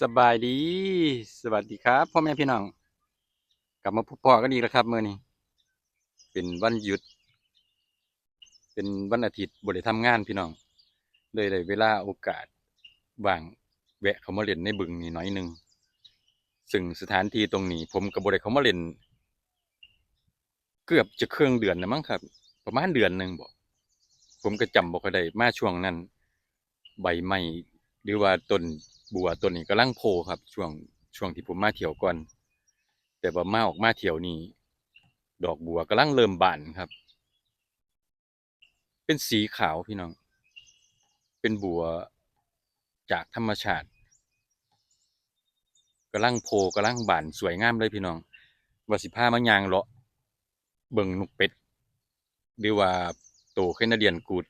สบายดี สวัสดีครับพ่อแม่พี่น้อง กลับมาพบพ่อกันอีกแล้วครับเมื่อนี้ เป็นวันหยุด เป็นวันอาทิตย์บริทำงานพี่น้องเลยได้เวลาโอกาสว่างแวะเขามาเล่นในบึงนี่น้อยหนึ่งซึ่งสถานที่ตรงนี้ ผมกับบริเขามาเล่นเกือบจะเครื่องเดือนนะมั้งครับ ประมาณเดือนหนึ่งบอกผมก็จำบอกได้มาช่วงนั้น ใบไม้หรือว่าต้น บัวต้นนี้กำลังโผล่ครับ ช่วงช่วงที่ผมมาเที่ยวก่อน แต่ว่ามาออกมาเที่ยวนี้ ดอกบัวกำลังเริ่มบานครับ เป็นสีขาวพี่น้อง เป็นบัวจากธรรมชาติกำลังโผล่กำลังบานสวยงามเลยพี่น้องว่าสิพามายางเลาะเบิ่งนุกเป็ดหรือว่าโตแคนาเดียนกูด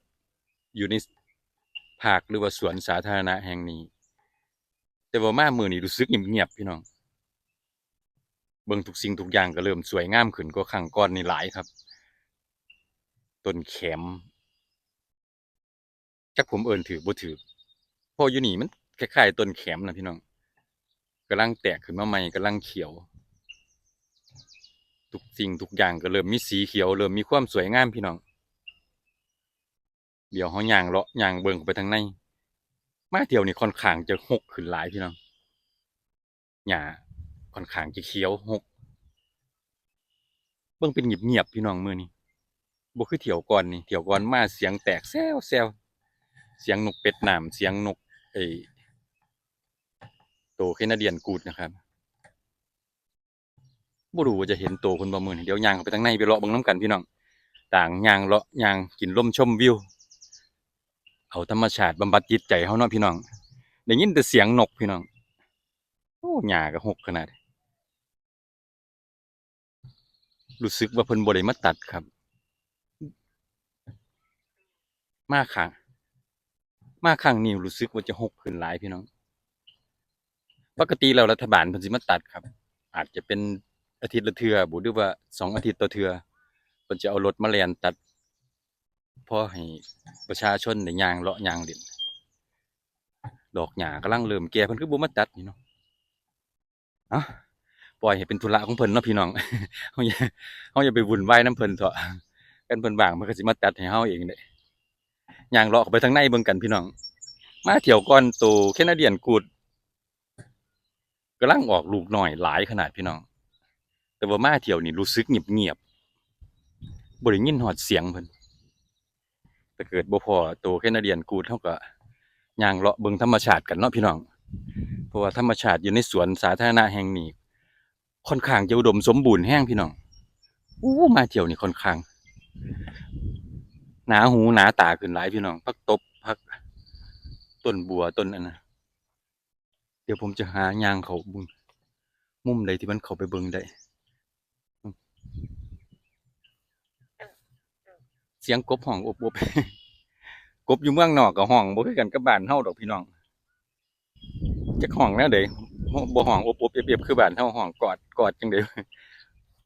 อยู่ในภาคหรือว่าสวนสาธารณะแห่งนี้ แต่ว่ามามือนี้รู้สึกเงียบๆพี่น้องเบิ่งทุกสิ่งทุกอย่างก็เริ่มสวยงามขึ้นกว่าครั้งก่อนนี่หลายครับต้นแขมจักผมเอิ้นถือบ่ถือพออยู่นี่มันคล้ายๆต้นแขมนะพี่น้องกำลังแตกขึ้นมาใหม่กำลังเขียว ทุกสิ่งทุกอย่างก็เริ่มมีสีเขียว เริ่มมีความสวยงามพี่น้อง เดี๋ยวเฮาย่างเลาะย่างเบิ่งไปทางใน มาเที่ยวนี่ค่อนข้างจะหกขึ้นหลายพี่น้องหญ้าค่อนข้างจะเขียวหกเบิ่งเป็นเงียบๆพี่น้องมือนี้บ่คือเที่ยวก่อนนี่เที่ยวก่อนมาเสียงแตกแซวแซวเสียงนกเป็ดหน้ำเสียงนกไอ้โตแคนาเดียนกูดนะครับบ่รู้ว่าจะเห็นโตเพิ่นบ่มือนี้เดี๋ยวยางเข้าไปทางในไปเลาะเบิ่งนํกันพี่น้องต่างยางเลาะยางกินลมชมวิว เอาธรรมชาติบำบัดจิตใจเฮาเนาะพี่น้องได้ยินแต่เสียงนกพี่น้องโอ้หญ้าก็หกขนาด รู้สึกว่าเพิ่นบ่ได้มาตัดครับ มาครั้งมาครั้งนี้รู้สึกว่าจะหกขึ้นหลายพี่น้อง ปกติแล้วรัฐบาลเพิ่นสิมาตัดครับ อาจจะเป็นอาทิตย์ละเทือบ่หรือว่าสองอาทิตย์ต่อเทือเพิ่นจะเอารถมาแลนตัด พอให้ประชาชนได้ย่างเลาะยางเล่นดอกหญ้ากำลังเริ่มแก่เพิ่นคือบ่มาตัดนี่เนาะอ้าปล่อยให้เป็นธุระของเพิ่นเนาะพี่น้องเฮาอย่าเฮาอย่าไปวุ่นวายนํเพิ่นเถาะกันเพิ่นว่างเพิ่นก็สิมาตัดให้เฮาเองเด้ยางเลาะไปทางในเบิ่งกันพี่น้อง มาเที่ยวก่อนโตแคนาเดียนกูดกำลังออกลูกหน้อยหลายขนาดพี่น้อง แต่ว่ามาเที่ยวนี่รู้สึกเงียบๆบ่ได้ยินฮอดเสียงเพิ่น ถ้าเกิดบ่พอโตแคนาเดียนกูดเฮาก็ย่างเลาะเบิงธรรมชาติกันเนาะพี่น้อง เพราะว่าธรรมชาติอยู่ในสวนสาธารณะแห่งนี้ ค่อนข้างจะอุดมสมบูรณ์แห้งพี่น้องอู้มาเที่ยวนี่ค่อนข้าง หนาหูหนาตาขึ้นหลายพี่น้องพักตบพักต้นบัวต้นอันนะเดี๋ยวผมจะหายางเขาบุญมุมใดที่มันเขาไปเบิงได้ สียงกบห้องอบอบกบอยู่เมืองนอกกับห้องบ่คือกันกับบ้านเฮาดอกพี่น้องจักห้องแนวใดบ่ห้องอบอบเอียบๆคือบ้านเฮาห้องกอดกอดจังได๋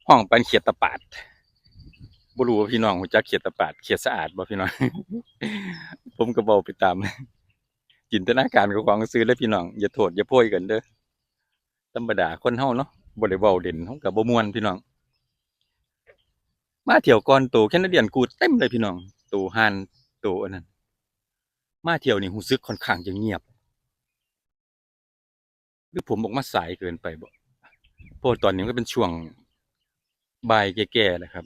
ห้องปันเขียดตะปาดบ่รู้ว่าพี่น้องรู้จักเขียดตะปาดเขียดสะอาดบ่พี่น้องผมก็เว้าไปตามจินตนาการของของซื้อแล้วพี่น้องอย่าโทษอย่าโพยกันเด้อธรรมดาคนเฮาเนาะบ่ได้เว้าเด่นเฮาก็บ่ม่วนพี่น้อง มาเที่ยวก่อนโตแคนาเดียนกูดเต็มเลยพี่น้องโตห่านโตอันนั้น มาเที่ยวนี่รู้สึกค่อนข้างจะเงียบ หรือผมออกมาสายเกินไปบ่เพราะตอนนี้ก็เป็นช่วงบ่ายแก่ๆนะครับ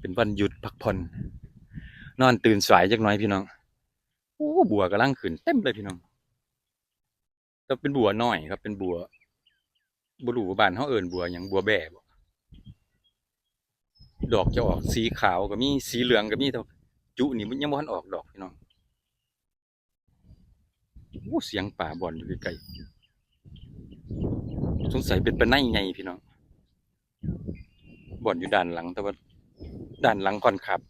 เป็นวันหยุดพักผ่อนนอนตื่นสายจักหน่อยพี่น้องโอ้บัวกำลังขึ้นเต็มเลยพี่น้องแต่เป็นบัวน้อยครับ เป็นบัวบ่รู้ว่บ้านเฮาเอิ้นบัวหยังบัวแบ่บ่ ดอกจะออกสีขาวก็มีสีเหลืองก็มีแต่ว่าจุนี่มันยังบ่ทันออกดอกพี่น้องโอ้เสียงป่าบอนอยู่ไกลๆสงสัยเป็นปลาในไงพี่น้องบ่อนอยู่ด้านหลัง แต่ว่าด้านหลังค่อนขับ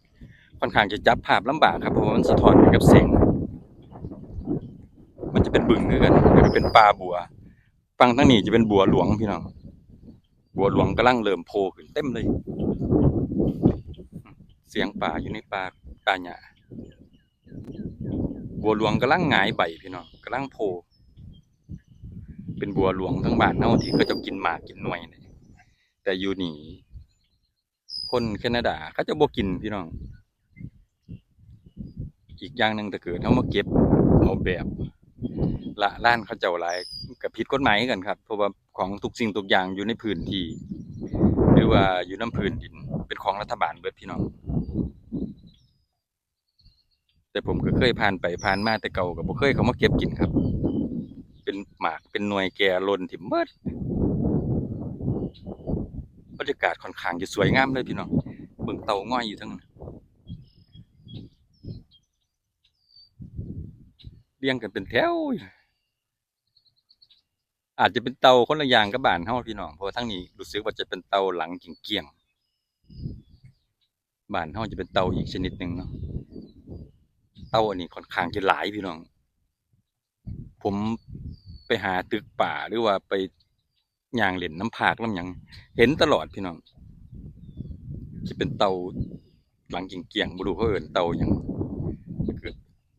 ค่อนข้างจะจับภาพลำบากครับเพราะมันสะท้อนไปกับแสงมันจะเป็นบึงคือกันแล้วก็เป็นป่าบัวฝั่งทางนี้จะเป็นบัวหลวงพี่น้อง บัวหลวงกำลังเริ่มโผล่ขึ้นเต็มเลย เสียงป่าอยู่ในป่าป่าหญ้าบัวหลวงกำลังหงายใบพี่น้องกำลังโผล่เป็นบัวหลวงทั้งบ้านเฮาที่เขาเจะกินหมากกินหน่วยนี่แต่อยู่นี่คนแคนาดาเขาจะบกินพี่น้อง อีกอย่างหนึ่งถ้าเกิดเฮามาเก็บเอาแบบ ละล้านเขาเจ้าหลายก็ผิดกฎหมายกันครับเพราะว่า ของทุกสิ่งทุกอย่างอยู่ในพื้นที่ หรือว่าอยู่น้ำพื้นดิน เป็นของรัฐบาลเบิดพี่น้อง แต่ผมก็เคยผ่านไปผ่านมาแต่เก่าก็บ่เคยเขามาเก็บกินครับ เป็นหมากเป็นหน่วยแก่ล่นถิ่มเบิดบรรยากาศค่อนข้างจะสวยงามเลยพี่น้องเบิ่งเตาง่อยอยู่ทั้งนั้นเรียงกันเป็นแถว อาจจะเป็นเตาคนละอย่างกับบ้านเฮาพี่น้องเพราะทั้งนี้รู้สึกว่าจะเป็นเตาหลังเกี่ยงๆบ้านเฮาจะเป็นเตาอีกชนิดหนึ่งเนาะเตาอันนี้ค่อนข้างจะหลายพี่น้อง ผมไปหาตึกป่าหรือว่าไปย่างเหล่นน้ำผากน้ำยังเห็นตลอดพี่น้องจะเป็นเตาหลังเกี่ยงๆบ่รู้เขาเอินเตาหยัง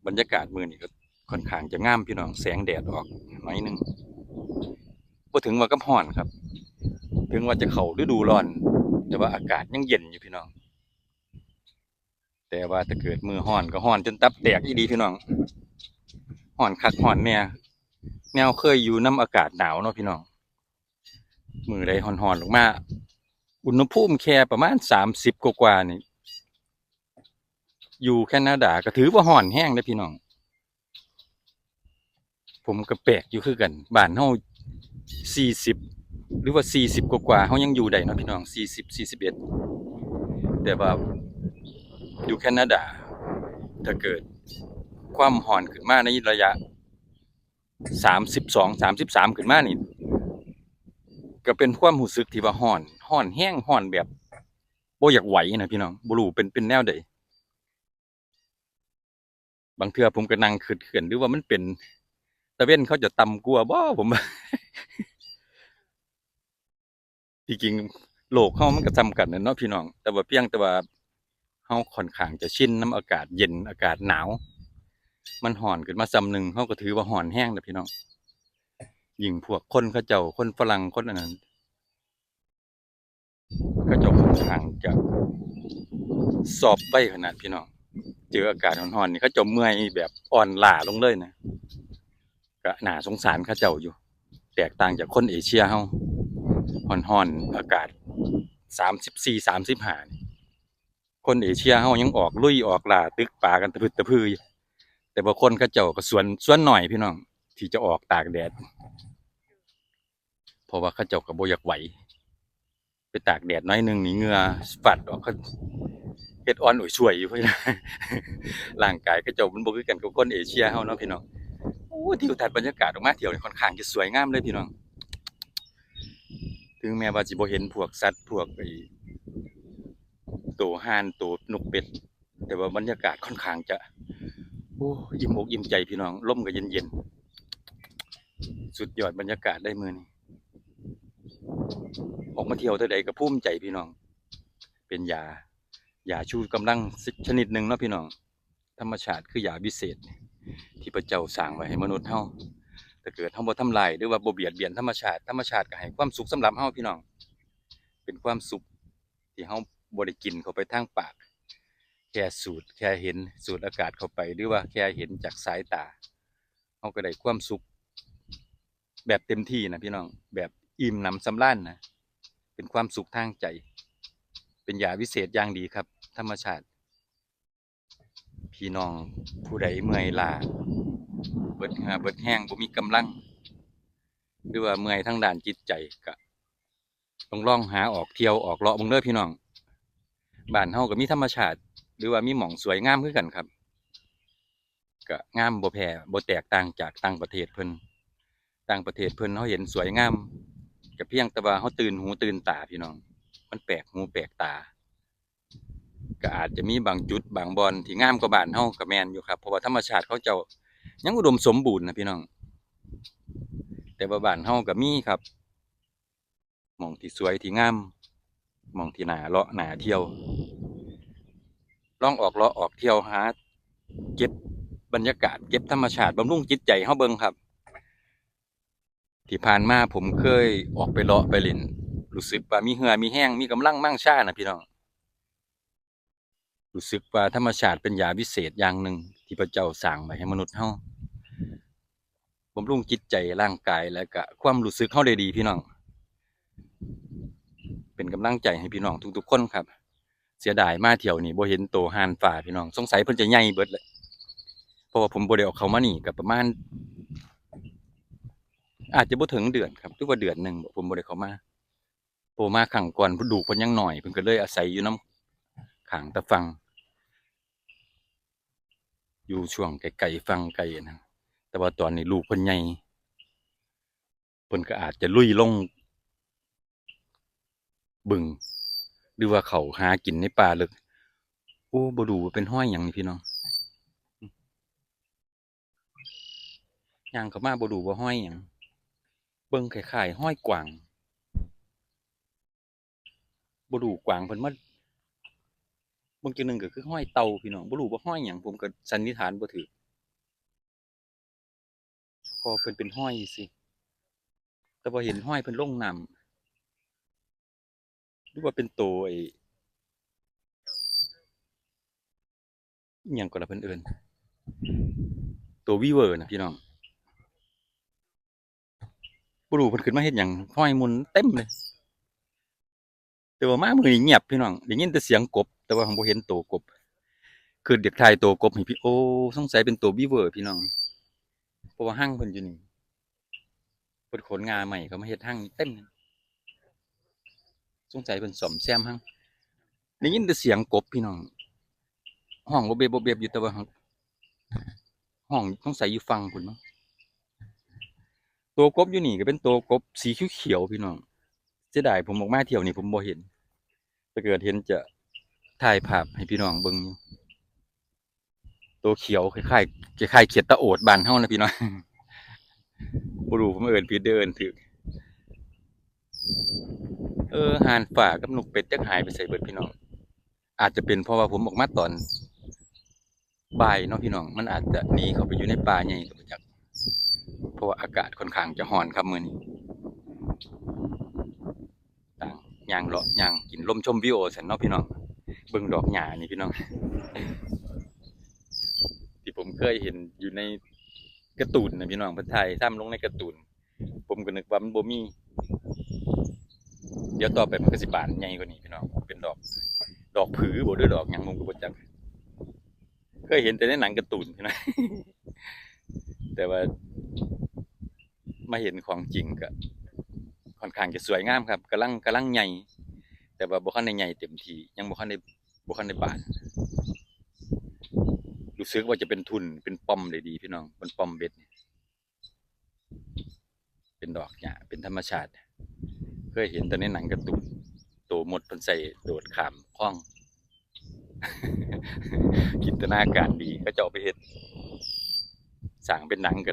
บรรยากาศมือนี้ก็ค่อนข้างจะงามพี่น้องแสงแดดออกน่อยนึง บ่ถึงว่ากับร้อนครับ ถึงว่าจะเข้าฤดูร้อน แต่ว่าอากาศยังเย็นอยู่พี่น้อง แต่ว่าถ้าเกิดมือห่อนก็ห่อนจนตับแตกอีดีพี่น้องห่อนคักห่อนแน่แนวเคยอยู่น้ำอากาศหนาวเนาะพี่น้อง มือใดห่อนห่อนๆลงมาอุณหภูมิแค่ประมาณสามสิบกว่านี่ อยู่แคนาดาก็ถือว่าห่อนแห้งเลยพี่น้อง ผมก็แปลกอยู่คือกัน บ้านเฮา สี่สิบหรือว่าสี่สิบกว่าๆเฮายังอยู่ได้นะพี่น้องสี่สิบสี่สิบเอ็ดแต่ว่าอยู่แคนาดา ถ้าเกิดความห่อนขึ้นมาในระยะสามสิบสองสามสิบสามขึ้นมานี่ก็เป็นความรู้สึกที่ว่าห่อนห่อนแห้งห่อนแบบโบอยากไหวนะพี่น้องบ่รู้เป็นเป็นแนวใดบางเทื่อผมก็นั่งคิดเขื่อนหรือว่ามันเป็นตะเว้นเขาจะตำกลัวบ่ผม ที่จริงโลกเฮามันก็จำกันเนาะพี่น้อง แต่ว่าเพียงแต่ว่าเฮาค่อนข้างจะชินน้ำอากาศเย็นอากาศหนาว มันห่อนขึ้นมาซ้ำหนึ่งเฮาก็ถือว่าห่อนแห้งนะพี่น้องยิ่งพวกคนเขาเจ้าคนฝรั่งคนอันนั้นเขาเจ้าค่อนข้างจะสอบไปขนาดพี่น้องเจออากาศร้อนๆนี่เขาจ้าเมื่อยแบบอ่อนล้าลงเลยนะก็น่าสงสารเขาเจ้าอยู่ แตกต่างจากคนเอเชียเฮา ห่อนๆอากาศสามสิบสี่สามสิบห้านคนเอเชียเฮายังออกลุยออกล่าตึกป่ากันตะพึดตะพือแต่บางคนเขาเจ้าก็สวนสวนหน่อยพี่น้อง ที่จะออกตากแดดเพราะว่าเขาเจ้าก็บ่อยากไหว ไปตากแดดน้อยหนึงหนีเหงื่อฟัดออกเขาเฮ็ดอ่อนอุ่ยช่วยอยู่พี่น้องร่างกายเขาเจ้ามันบ่คือกันกับคนเอเชียเฮาเนาะพี่น้องโอ้ทิวทัศน์บรรยากาศออกมาเที่ยวนี่ค่อนข้างจะสวยงามเลยพี่น้อง ถึงแม้ว่าสิบ่เห็นพวกสัตว์พวกไอ้ตัวห่านตัวนกเป็ด แต่ว่าบรรยากาศค่อนข้างจะโอ้อิ่มอกอิ่มใจพี่น้องลมก็เย็นๆสุดยอดบรรยากาศได้มือนี้ออกมาเที่ยวเท่าใดก็ภูมิใจพี่น้อง เป็นยายาชูกำลังชนิดหนึ่งเนาะพี่น้อง ธรรมชาติคือยาวิเศษ ที่พระเจ้าสร้างไว้ให้มนุษย์เฮา ถ้าเกิดเฮาบ่ทำลายหรือว่าบ่เบียดเบียนธรรมชาติธรรมชาติก็ให้ความสุขสำหรับเฮาพี่น้อง เป็นความสุขที่เฮาบ่ได้กินเข้าไปทางปาก แค่สูดแค่เห็นสูดอากาศเข้าไปหรือว่าแค่เห็นจากสายตาเฮาก็ได้ความสุข แบบเต็มที่นะพี่น้องแบบอิ่มหนำสำราญนะเป็นความสุขทางใจ เป็นยาวิเศษอย่างดีครับ ธรรมชาติ พี่น้องผู้ใดเมื่อยล้า เบิดเหงื่อเบิดแห้งบ่มีกำลัง หรือว่าเมื่อยทางด้านจิตใจก็ต้องลองหาออกเที่ยวออกเลาะบิ่งเด้อพี่น้องบ้านเฮาก็มีธรรมชาติ หรือว่ามีหม่องสวยงามคือกันครับก็งามบ่แพ้บ่แตกต่างจากต่างประเทศเพิ่นต่างประเทศเพิ่นเฮาเห็นสวยงามก็เพียงแต่ว่าเฮาตื่นหูตื่นตาพี่น้อง มันแปลกหูแปลกตาก็อาจจะมีบางจุดบางบอนที่งามกว่าบ้านเฮาก็แม่นอยู่ครับเพราะว่าธรรมชาติเขาเจ้า ยังอุดมสมบูรณ์นะพี่น้อง แต่ว่าบ้านเฮาก็มีครับมองที่สวยที่งามมองที่หนาเลาะหนาเที่ยวล่องออกเลาะออกเที่ยวหาเก็บบรรยากาศเก็บธรรมชาติบำรุงจิตใจเฮาเบิ่งครับ ที่ผ่านมาผมเคยออกไปเลาะไปเล่นรู้สึกว่ามีเหือมีแห้งมีกำลังมั่งชานะพี่น้องรู้สึกว่าธรรมชาติเป็นยาวิเศษอย่างหนึ่ง ที่พระเจ้าสร้างไว้ให้มนุษย์เฮาบำรุงจิตใจร่างกายและก็ความรู้สึกเฮาได้ดีพี่น้อง เป็นกำลังใจให้พี่น้องทุกๆคนครับ เสียดายมาเที่ยวนี่บ่เห็นโตห่านฟ้าพี่น้อง สงสัยเพิ่นจะใหญ่เบิดเลยเพราะว่าผมบ่ได้เอาเขามานี่ก็ประมาณ อาจจะบ่ถึงเดือนครับหรือว่าเดือนหนึ่งผมบ่ได้เขามาโตมาครั้งก่อนดูเพิ่นยังหน้อยเพิ่นก็เลยอาศัยอยู่นํข้างตะฟัง อยู่ช่วงไกลๆฟังไกลนะแต่ว่าตอนนี้ลูกเพิ่นใหญ่เพิ่นก็อาจจะลุยลง บึงหรือว่าเขาหากินในป่าลึก โอ้บ่ดูเป็นห้อยหยังนี่พี่น้องย่างเขามาบ่ดูว่าห้อยหยังเบิ่งคล้ายๆห้อยกวางบ่ดูกวางเพิ่นมา บิ่งจังหนึ่งก็คือห้อยเตาพี่น้องบ่รู้ว่าห้อยหยังผมก็สันนิษฐานบ่ถูกพอเพิ่นเป็นห้อยสิแต่บ่เห็นห้อยเพิ่นลงน้ำหรือว่าเป็นโตไออิหยังก็ละเพิ่นเอิ้นตัววีเวอร์นะพี่น้องบ่รู้เพิ่นขึ้นมาเฮ็ดหยังห้อยมุนเต็มเลย แต่ว่ามามือนี้เงียบพี่น้องได้ยินแต่เสียงกบ แต่ว่าผมบ่เห็นตัวกบ คือเด็กทายตัวกบให้พี่โอ้สงสัยเป็นตัววีเวอร์พี่น้องเพราะว่าหั่งเพิ่นอยู่นี่เพิ่นขนงาใหม่เขามาเฮ็ดหั่งเต็มสงสัยเพิ่นซ่อมแซมหั่งได้ยินแต่เสียงกบพี่น้องห้องบ่เบบบ่เบบอยู่แต่ว่าห้องห้องต้องใส่อยู่ฟังพุ่นมั้งตัวกบอยู่นี่ก็เป็นตัวกบสีเขียวๆพี่น้อง เสียดายผมออกมาเที่ยวนี่ผมบ่เห็นถ้าเกิดเห็นจะถ่ายภาพให้พี่น้องเบิ่งตัวเขียวคล้ายๆคล้ายๆเขียดตะโอดบานเฮานะพี่น้องบ่รู้ผมเอิ้นผิดเดินถูกเออห่านฝ่ากับนกเป็ดจักหายไปไสเบิดพี่น้อง อาจจะเป็นเพราะว่าผมออกมาตอนบ่ายเนาะพี่น้อง มันอาจจะหนีเข้าไปอยู่ในป่าใหญ่ก็บ่จักเพราะว่าอากาศค่อนข้างจะร้อนครับมือนี้ต่าง ย่างเลาะย่างกินลมชมวิวซั่นเนาะพี่น้องเบิ่งดอกหญ้านี่พี่น้อง ที่ผมเคยเห็นอยู่ในกร์ตูนนะพี่น้องพิ่นถ่ายทำลงในกร์ตูน ผมก็นึกว่ามันบ่มี เดี๋ยวต่อไปมันก็สิบานใหญ่กว่านี้พี่น้องเป็นดอก ดอกผือบ่หรือดอกหยังผมก็บ่จักเคยเห็นแต่ในหนังกร์ตูนพี่น้องแต่ว่ามาเห็นของจริงก็ ค่อนข้างจะสวยงามครับกำลังกำลังใหญ่ แต่ว่าบ่คันได้ใหญ่เต็มทียังบ่คันได้บ่คันได้บานรู้สึกว่าจะเป็นทุนเป็นปอมได้ดีพี่น้องเป็นปอมเบ็ดเป็นดอกหญ้าเป็นธรรมชาติ เคยเห็นแต่ในหนังกร์ตูนตัวหมดเพิ่นใส่โดดขามคลองจินตนาการดีก็จะเอาไปเฮ็ดสร้างเป็นหนังก็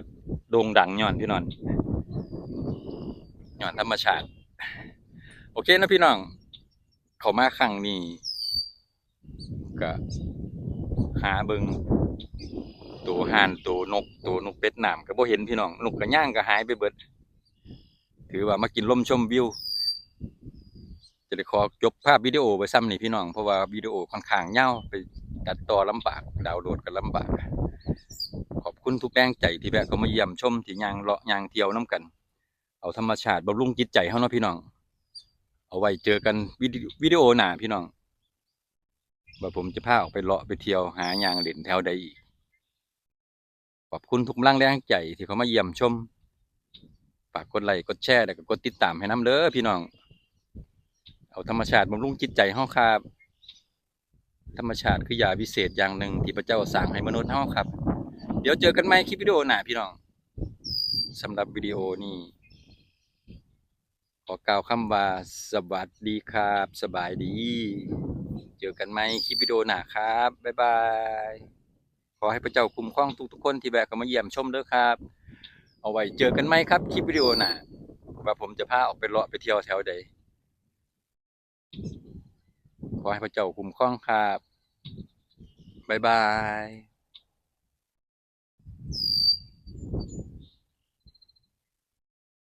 โด่งดังย้อนพี่น้อง ย้อนธรรมชาติ โอเคนะพี่น้อง เขามาครั้งนี้ก็หาเบิงตัวห่านตัวนกตัวนกเป็ดหน้ำก็บ่เห็นพี่น้องนกก็ย่างก็หายไปเบิด ถือว่ามากินลมชมวิว จะได้ขอยกภาพวิดีโอไปซ้ำนี่พี่น้อง เพราะว่าวิดีโอค่อนข้างยาไปตัดต่อลำบาก ดาวโหลดก็ลำบาก ขอบคุณทุกแรงใจที่แวะเข้ามาเยี่ยมชมที่ยางเลาะยางเที่ยวน้กัน เอาธรรมชาติบำรุงจิตใจเฮาเนาะพี่น้อง เอาไว้เจอกันวิดีวิดีโอหนาพี่น้องว่าผมจะพาออกไปเลาะไปเที่ยวหายางเล่นแถวใดอีก ขอบคุณทุกกำลังแรงใจที่เขามาเยี่ยมชม ฝากกดไลค์กดแชร์แล้วก็กดติดตามให้น้ำเด้อพี่น้อง เอาธรรมชาติบำรุงจิตใจเฮาครับ ธรรมชาติคือยาวิเศษอย่างหนึ่งที่พระเจ้าสร้างให้มนุษย์เฮาครับ เดี๋ยวเจอกันใหม่คลิปวิดีโอหน้าพี่น้องสำหรับวิดีโอนี้ ขอกล่าวคำว่าสวัสดีครับ สบายดี เจอกันไหมคลิปวิดีโอหนาครับ บ๊ายบาย ขอให้พระเจ้าคุ้มครองทุกๆคนที่แวะเข้ามาเยี่ยมชมด้อครับ เอาไว้เจอกันไหมครับคลิปวิดีโอหนาว่าผมจะพาออกไปเลาะไปเที่ยวแถวใด ขอให้พระเจ้าคุ้มครองครับ บ๊ายบาย